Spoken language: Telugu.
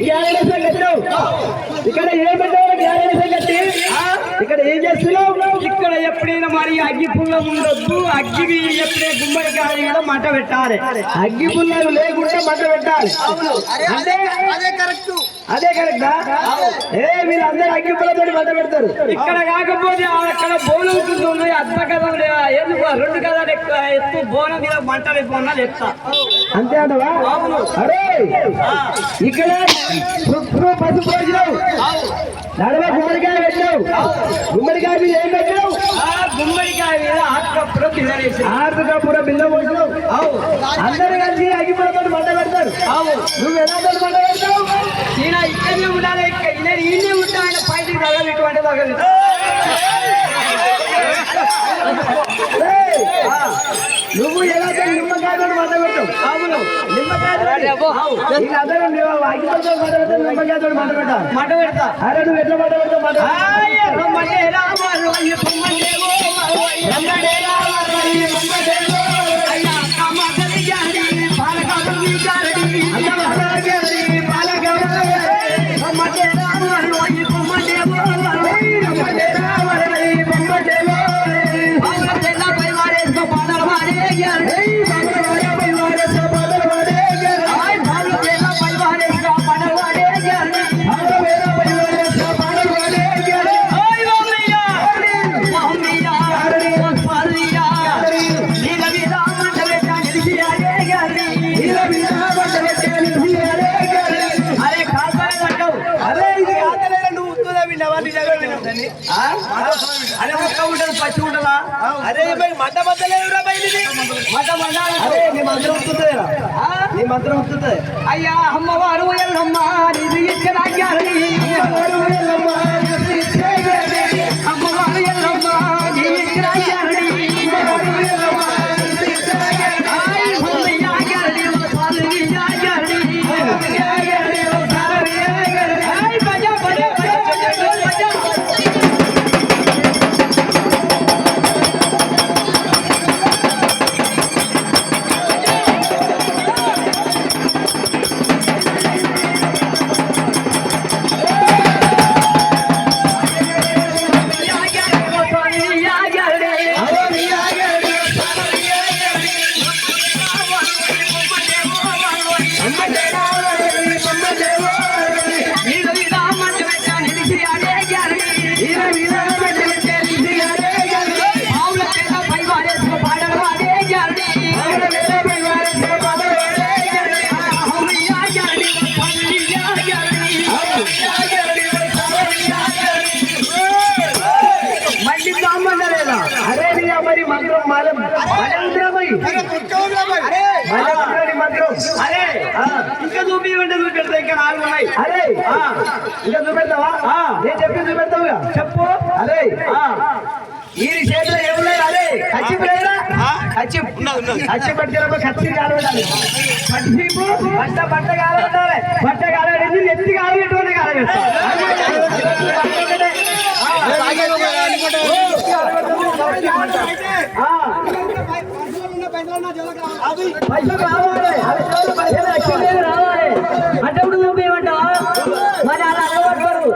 గ్యారెంటీ కట్టినావు ఇక్కడ ఏం పెట్టావు గ్యారెంటీ సంగతి ఇక్కడ ఏం చేస్తున్నావు? ఇక్కడ ఎప్పుడైనా మరి అగ్గి పుల్ల ఉండొద్దు. అగ్గివి ఎప్పుడే గుమ్మడికాయ కూడా మంట పెట్టాలి. అగ్గి పుల్లలు లేకుండా మంట పెట్టాలి. అంటే అదే కరెక్ట్. అదే కరెక్టా? ఏ వీళ్ళందరూ అగ్గి పుల్లతో మంట పెడతారు. ఇక్కడ కాకపోతే అక్కడ బోనం ఉంటుంది కథ ఎందుకు రెండు కథలు ఎక్కువ ఎత్తు బోనం మీద మంటలు బోనాలు ఎత్తా అంతే అంటవా? అరే ఇక్కడ పసుపు పసుపు పోసినావు నడవ గుమ్మడికాయ పెట్టావు. గుమ్మడికాయ మీద ఏం పెట్టావు ఆ గుమ్మడికాయ మీద ఆకుకప్పుడు కిందనేసి ఆర్థికపుర బిల్ల పోసినావు? అందరు కలిసి అగ్గిపురతో మంట పెడతారు. నువ్వు ఎలా మంట పెడతావు? ఈయన ఇక్కడనే ఉండాలి ఇక్కడ ఈయన ఉంటా ఆయన పైకి తగలు ఇటువంటి తగలు ఏయ్! నువ్వు ఎలా నిమ్మకాయతో మంట పెడతావు అవును నిమ్మకాయతో మంట పెట్టాలి మంట పెడతా అరే నువ్వు ఎట్లా మంట అరే ఒక్క పచ్చి ఉండదా అరే బై మంట మధ్యలేదురా బై ఇది? మట మండాలి అరే నీ మంత్రం వస్తుందిరా నీ మంత్రం వస్తుంది. అయ్యా అమ్మవారు ఎల్లమ్మ ఇది అమ్మవారు ఎల్లమ్మ ఎల్లమ్మ ఇది అరే ఇంకా చూపి చూపెడతా ఇంకా నాలుగు ఉన్నాయి. అరే ఇంకా చూపెడతావా? నేను చెప్పి చూపెడతావుగా? చెప్పు. అరే ఈ చేతిలో ఏమున్నాయి అరే కచ్చి ప్రేరా ఉన్నది కచ్చి పట్టుకున్నప్పుడు కచ్చి కాలబెట్టాలి కచ్చిపు. బట్ట బట్ట కాలబెట్టాలి బట్ట కాలబెట్టి ఎత్తి కాలబెట్టుకుని పైసలు రావాలి. రావాలి. అంటే ఇప్పుడు మరి అలా అలవాటు